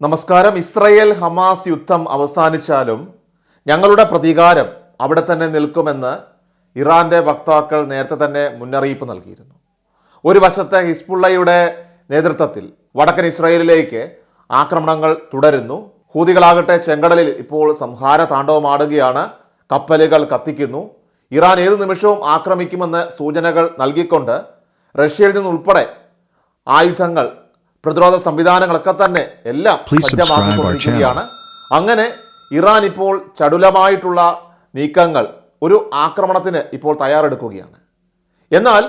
നമസ്കാരം. Israel Hamas യുദ്ധം അവസാനിച്ചാലും ഞങ്ങളുടെ പ്രതികാരം അവിടെ തന്നെ നിൽക്കുമെന്ന് ഇറാന്റെ വക്താക്കൾ നേരത്തെ തന്നെ മുന്നറിയിപ്പ് നൽകിയിരുന്നു. ഒരു വശത്തെ ഹിസ്ബുള്ളയുടെ നേതൃത്വത്തിൽ വടക്കൻ ഇസ്രയേലിലേക്ക് ആക്രമണങ്ങൾ തുടരുന്നു. ഹൂതികളാകട്ടെ ചെങ്കടലിൽ ഇപ്പോൾ സംഹാര താണ്ഡവമാടുകയാണ്. കപ്പലുകൾ കത്തിക്കുന്നു. ഇറാൻ ഏത് നിമിഷവും ആക്രമിക്കുമെന്ന് സൂചനകൾ നൽകിക്കൊണ്ട് റഷ്യയിൽ നിന്നുൾപ്പെടെ ആയുധങ്ങൾ പ്രതിരോധ സംവിധാനങ്ങളൊക്കെ തന്നെ എല്ലാം സജ്ജമാക്കിക്കൊണ്ടിരിക്കുകയാണ് അങ്ങനെ ഇറാൻ ഇപ്പോൾ ചടുലമായിട്ടുള്ള നീക്കങ്ങൾ ഒരു ആക്രമണത്തിന് ഇപ്പോൾ തയ്യാറെടുക്കുകയാണ്. എന്നാൽ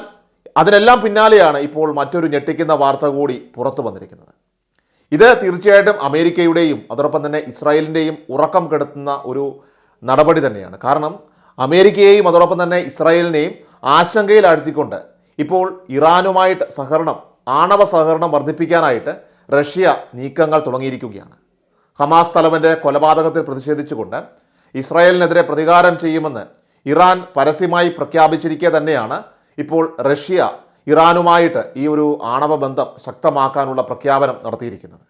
അതിനെല്ലാം പിന്നാലെയാണ് ഇപ്പോൾ മറ്റൊരു ഞെട്ടിക്കുന്ന വാർത്ത കൂടി പുറത്തു വന്നിരിക്കുന്നത്. ഇത് തീർച്ചയായിട്ടും അമേരിക്കയുടെയും അതോടൊപ്പം തന്നെ ഇസ്രായേലിന്റെയും ഉറക്കം കെടുത്തുന്ന ഒരു നടപടി തന്നെയാണ്. കാരണം അമേരിക്കയെയും അതോടൊപ്പം തന്നെ ഇസ്രായേലിനെയും ആശങ്കയിലാഴ്ത്തിക്കൊണ്ട് ഇപ്പോൾ ഇറാനുമായിട്ട് സഹകരണം ആണവ സഹകരണം വർദ്ധിപ്പിക്കാനായിട്ട് റഷ്യ നീക്കങ്ങൾ തുടങ്ങിയിരിക്കുകയാണ്. ഹമാസ് തലവന്റെ കൊലപാതകത്തിൽ പ്രതിഷേധിച്ചുകൊണ്ട് ഇസ്രായേലിനെതിരെ പ്രതികാരം ചെയ്യുമെന്ന് ഇറാൻ പരസ്യമായി പ്രഖ്യാപിച്ചിരിക്കെ തന്നെയാണ് ഇപ്പോൾ റഷ്യ ഇറാനുമായിട്ട് ഈ ഒരു ആണവ ബന്ധം ശക്തമാക്കാനുള്ള പ്രഖ്യാപനം നടത്തിയിരിക്കുന്നത്.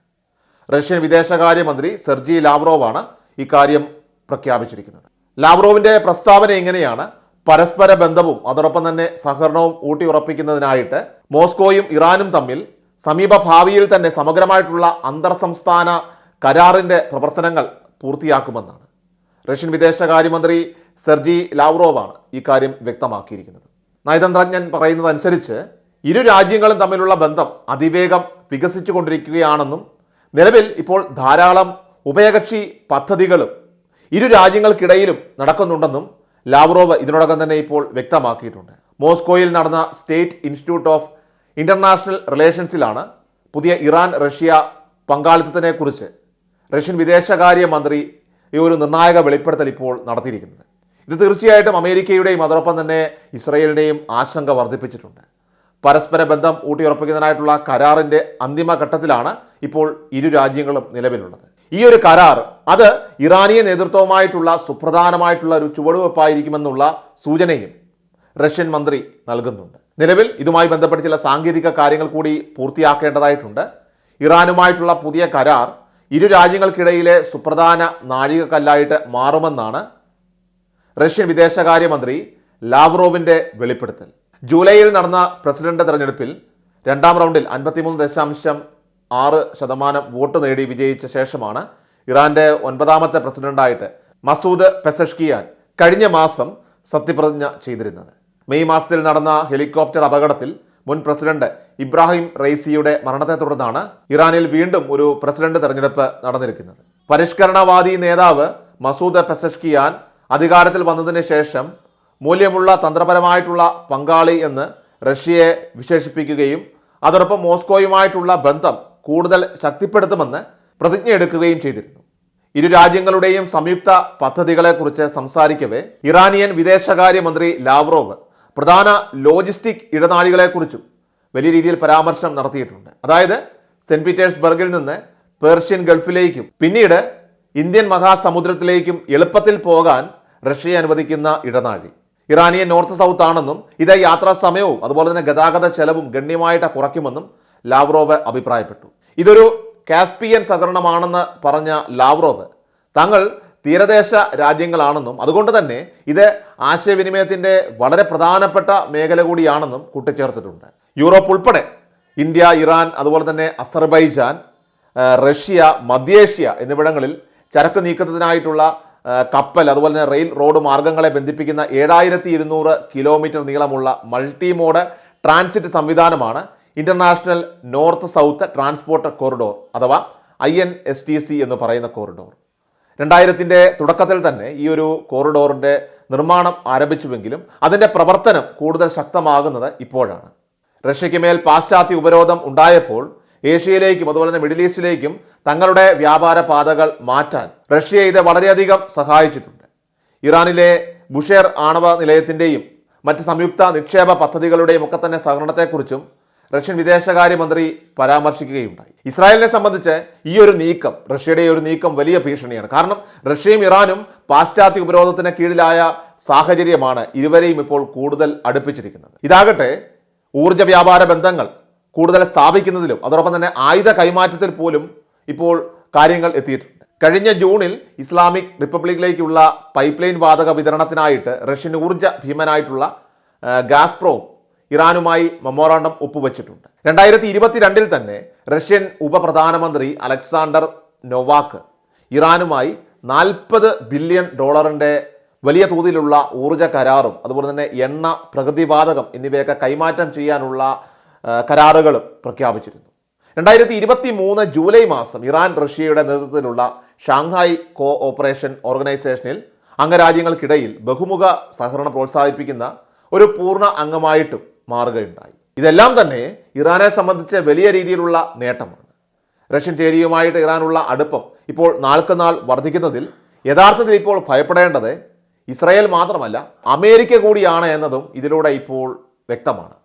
റഷ്യൻ വിദേശകാര്യമന്ത്രി സെർജി ലാവ്റോവാണ് ഇക്കാര്യം പ്രഖ്യാപിച്ചിരിക്കുന്നത്. ലാവ്റോവിന്റെ പ്രസ്താവന ഇങ്ങനെയാണ്. പരസ്പര ബന്ധവും അതോടൊപ്പം തന്നെ സഹകരണവും ഊട്ടിയുറപ്പിക്കുന്നതിനായിട്ട് മോസ്കോയും ഇറാനും തമ്മിൽ സമീപ ഭാവിയിൽ തന്നെ സമഗ്രമായിട്ടുള്ള അന്തർ സംസ്ഥാന കരാറിന്റെ പ്രവർത്തനങ്ങൾ പൂർത്തിയാക്കുമെന്നാണ്. റഷ്യൻ വിദേശകാര്യമന്ത്രി സെർജി ലാവ്റോവാണ് ഇക്കാര്യം വ്യക്തമാക്കിയിരിക്കുന്നത്. നയതന്ത്രജ്ഞൻ പറയുന്നതനുസരിച്ച് ഇരു രാജ്യങ്ങളും തമ്മിലുള്ള ബന്ധം അതിവേഗം വികസിച്ചുകൊണ്ടിരിക്കുകയാണെന്നും നിലവിൽ ഇപ്പോൾ ധാരാളം ഉഭയകക്ഷി പദ്ധതികളും ഇരു രാജ്യങ്ങൾക്കിടയിലും നടക്കുന്നുണ്ടെന്നും ലാവ്റോവ് ഇതിനോടകം തന്നെ ഇപ്പോൾ വ്യക്തമാക്കിയിട്ടുണ്ട്. മോസ്കോയിൽ നടന്ന സ്റ്റേറ്റ് ഇൻസ്റ്റിറ്റ്യൂട്ട് ഓഫ് ഇന്റർനാഷണൽ റിലേഷൻസിലാണ് പുതിയ ഇറാൻ റഷ്യ പങ്കാളിത്തത്തിനെക്കുറിച്ച് റഷ്യൻ വിദേശകാര്യ മന്ത്രി ഈ ഒരു നിർണായക വെളിപ്പെടുത്തൽ ഇപ്പോൾ നടത്തിയിരിക്കുന്നത്. ഇത് തീർച്ചയായിട്ടും അമേരിക്കയുടെയും അതോടൊപ്പം തന്നെ ഇസ്രയേലിന്റെയും ആശങ്ക വർദ്ധിപ്പിച്ചിട്ടുണ്ട്. പരസ്പര ബന്ധം ഊട്ടിയുറപ്പിക്കുന്നതിനായിട്ടുള്ള കരാറിന്റെ അന്തിമ ഘട്ടത്തിലാണ് ഇപ്പോൾ ഇരു രാജ്യങ്ങളും നിലവിലുള്ളത്. ഈ ഒരു കരാർ അത് ഇറാനിയ നേതൃത്വവുമായിട്ടുള്ള സുപ്രധാനമായിട്ടുള്ള ഒരു ചുവടുവെപ്പായിരിക്കുമെന്നുള്ള സൂചനയും റഷ്യൻ മന്ത്രി നൽകുന്നുണ്ട്. നിലവിൽ ഇതുമായി ബന്ധപ്പെട്ട് ചില സാങ്കേതിക കാര്യങ്ങൾ കൂടി പൂർത്തിയാക്കേണ്ടതായിട്ടുണ്ട്. ഇറാനുമായിട്ടുള്ള പുതിയ കരാർ ഇരു രാജ്യങ്ങൾക്കിടയിലെ സുപ്രധാന നാഴികക്കല്ലായിട്ട് മാറുമെന്നാണ് റഷ്യൻ വിദേശകാര്യമന്ത്രി ലാവ്റോവിന്റെ വെളിപ്പെടുത്തൽ. ജൂലൈയിൽ നടന്ന പ്രസിഡന്റ് തെരഞ്ഞെടുപ്പിൽ രണ്ടാം റൗണ്ടിൽ അൻപത്തിമൂന്ന് ദശാംശം ആറ് ശതമാനം വോട്ട് നേടി വിജയിച്ച ശേഷമാണ് ഇറാന്റെ ഒൻപതാമത്തെ പ്രസിഡന്റായിട്ട് മസൂദ് പെസഷ്കിയാൻ കഴിഞ്ഞ മാസം സത്യപ്രതിജ്ഞ ചെയ്തിരുന്നത്. മെയ് മാസത്തിൽ നടന്ന ഹെലികോപ്റ്റർ അപകടത്തിൽ മുൻ പ്രസിഡന്റ് ഇബ്രാഹിം റൈസിയുടെ മരണത്തെ തുടർന്നാണ് ഇറാനിൽ വീണ്ടും ഒരു പ്രസിഡന്റ് തെരഞ്ഞെടുപ്പ് നടന്നിരിക്കുന്നത്. പരിഷ്കരണവാദി നേതാവ് മസൂദ് പെസഷ്കിയാൻ അധികാരത്തിൽ വന്നതിന് ശേഷം മൂല്യമുള്ള തന്ത്രപരമായിട്ടുള്ള പങ്കാളി എന്ന് റഷ്യയെ വിശേഷിപ്പിക്കുകയും അതോടൊപ്പം മോസ്കോയുമായിട്ടുള്ള ബന്ധം കൂടുതൽ ശക്തിപ്പെടുത്തുമെന്ന് പ്രതിജ്ഞ എടുക്കുകയും ചെയ്തിരുന്നു. ഇരു രാജ്യങ്ങളുടെയും സംയുക്ത പദ്ധതികളെക്കുറിച്ച് സംസാരിക്കവേ ഇറാനിയൻ വിദേശകാര്യമന്ത്രി ലാവ്റോവ് പ്രധാന ലോജിസ്റ്റിക് ഇടനാഴികളെക്കുറിച്ചും വലിയ രീതിയിൽ പരാമർശം നടത്തിയിട്ടുണ്ട്. അതായത് സെന്റ് പീറ്റേഴ്സ്ബർഗിൽ നിന്ന് പേർഷ്യൻ ഗൾഫിലേക്കും പിന്നീട് ഇന്ത്യൻ മഹാസമുദ്രത്തിലേക്കും എളുപ്പത്തിൽ പോകാൻ റഷ്യ അനുവദിക്കുന്ന ഇടനാഴി. ഇറാനിയൻ നോർത്ത് സൗത്ത് ആണെന്നും ഇത് യാത്രാ സമയവും അതുപോലെ തന്നെ ഗതാഗത ചെലവും ഗണ്യമായിട്ട് കുറയ്ക്കുമെന്നും ലാവ്റോവ് അഭിപ്രായപ്പെട്ടു. ഇതൊരു കാസ്പിയൻ സഹകരണമാണെന്ന് പറഞ്ഞ ലാവ്റോവ് തങ്ങൾ തീരദേശ രാജ്യങ്ങളാണെന്നും അതുകൊണ്ട് തന്നെ ഇത് ആശയവിനിമയത്തിന്റെ വളരെ പ്രധാനപ്പെട്ട മേഖല കൂടിയാണെന്നും കൂട്ടിച്ചേർത്തിട്ടുണ്ട്. യൂറോപ്പ് ഉൾപ്പെടെ ഇന്ത്യ ഇറാൻ അതുപോലെ തന്നെ അസർബൈജാൻ റഷ്യ മധ്യേഷ്യ എന്നിവിടങ്ങളിൽ ചരക്ക് നീക്കത്തിനായിട്ടുള്ള കപ്പൽ അതുപോലെ തന്നെ റെയിൽ റോഡ് മാർഗങ്ങളെ ബന്ധിപ്പിക്കുന്ന ഏഴായിരത്തി ഇരുന്നൂറ് കിലോമീറ്റർ നീളമുള്ള മൾട്ടി മോഡ് ട്രാൻസിറ്റ് സംവിധാനമാണ് international north south transport corridor അഥവാ ഐ എന്ന് പറയുന്ന കോറിഡോർ. രണ്ടായിരത്തിന്റെ തുടക്കത്തിൽ തന്നെ ഈ ഒരു കോറിഡോറിന്റെ നിർമ്മാണം ആരംഭിച്ചുവെങ്കിലും അതിന്റെ പ്രവർത്തനം കൂടുതൽ ശക്തമാകുന്നത് ഇപ്പോഴാണ്. റഷ്യയ്ക്ക് മേൽ പാശ്ചാത്യ ഉപരോധം ഉണ്ടായപ്പോൾ ഏഷ്യയിലേക്കും അതുപോലെ തന്നെ മിഡിൽ ഈസ്റ്റിലേക്കും തങ്ങളുടെ വ്യാപാര പാതകൾ മാറ്റാൻ റഷ്യയെ ഇത് വളരെയധികം സഹായിച്ചിട്ടുണ്ട്. ഇറാനിലെ ബുഷേർ ആണവ നിലയത്തിന്റെയും മറ്റ് സംയുക്ത നിക്ഷേപ പദ്ധതികളുടെയും ഒക്കെ തന്നെ സഹകരണത്തെക്കുറിച്ചും റഷ്യൻ വിദേശകാര്യമന്ത്രി പരാമർശിക്കുകയുണ്ടായി. ഇസ്രായേലിനെ സംബന്ധിച്ച് ഈ ഒരു നീക്കം റഷ്യയുടെ ഒരു നീക്കം വലിയ ഭീഷണിയാണ്. കാരണം റഷ്യയും ഇറാനും പാശ്ചാത്യ ഉപരോധത്തിന് കീഴിലായ സാഹചര്യമാണ് ഇരുവരെയും ഇപ്പോൾ കൂടുതൽ അടുപ്പിച്ചിരിക്കുന്നത്. ഇതാകട്ടെ ഊർജ വ്യാപാര ബന്ധങ്ങൾ കൂടുതൽ സ്ഥാപിക്കുന്നതിലും അതോടൊപ്പം തന്നെ ആയുധ കൈമാറ്റത്തിൽ പോലും ഇപ്പോൾ കാര്യങ്ങൾ എത്തിയിട്ടുണ്ട്. കഴിഞ്ഞ ജൂണിൽ ഇസ്ലാമിക് റിപ്പബ്ലിക്കിലേക്കുള്ള പൈപ്പ് ലൈൻ വാതക വിതരണത്തിനായിട്ട് റഷ്യൻ ഊർജ ഭീമനായിട്ടുള്ള ഗാസ്പ്രോ ഇറാനുമായി മെമ്മോറാണ്ടം ഒപ്പുവെച്ചിട്ടുണ്ട്. രണ്ടായിരത്തി ഇരുപത്തിരണ്ടിൽ തന്നെ റഷ്യൻ ഉപപ്രധാനമന്ത്രി അലക്സാണ്ടർ നൊവാക്ക് ഇറാനുമായി നാൽപ്പത് ബില്യൺ ഡോളറിന്റെ വലിയ തോതിലുള്ള ഊർജ കരാറും അതുപോലെ തന്നെ എണ്ണ പ്രകൃതിവാതകം എന്നിവയൊക്കെ കൈമാറ്റം ചെയ്യാനുള്ള കരാറുകളും പ്രഖ്യാപിച്ചിരുന്നു. രണ്ടായിരത്തി ഇരുപത്തി മൂന്ന് ജൂലൈ മാസം ഇറാൻ റഷ്യയുടെ നേതൃത്വത്തിലുള്ള ഷാങ്ഹായ് കോ ഓപ്പറേഷൻ ഓർഗനൈസേഷനിൽ അംഗരാജ്യങ്ങൾക്കിടയിൽ ബഹുമുഖ സഹകരണം പ്രോത്സാഹിപ്പിക്കുന്ന ഒരു പൂർണ അംഗമായിട്ടും മാറുകയുണ്ടായി. ഇതെല്ലാം തന്നെ ഇറാനെ സംബന്ധിച്ച് വലിയ രീതിയിലുള്ള നേട്ടമാണ്. റഷ്യൻ ചേരിയുമായിട്ട് ഇറാനുള്ള അടുപ്പം ഇപ്പോൾ നാൾക്കുനാൾ വർദ്ധിക്കുന്നതിൽ യഥാർത്ഥത്തിൽ ഇപ്പോൾ ഭയപ്പെടേണ്ടത് ഇസ്രായേൽ മാത്രമല്ല അമേരിക്ക കൂടിയാണ് എന്നതും ഇതിലൂടെ ഇപ്പോൾ വ്യക്തമാണ്.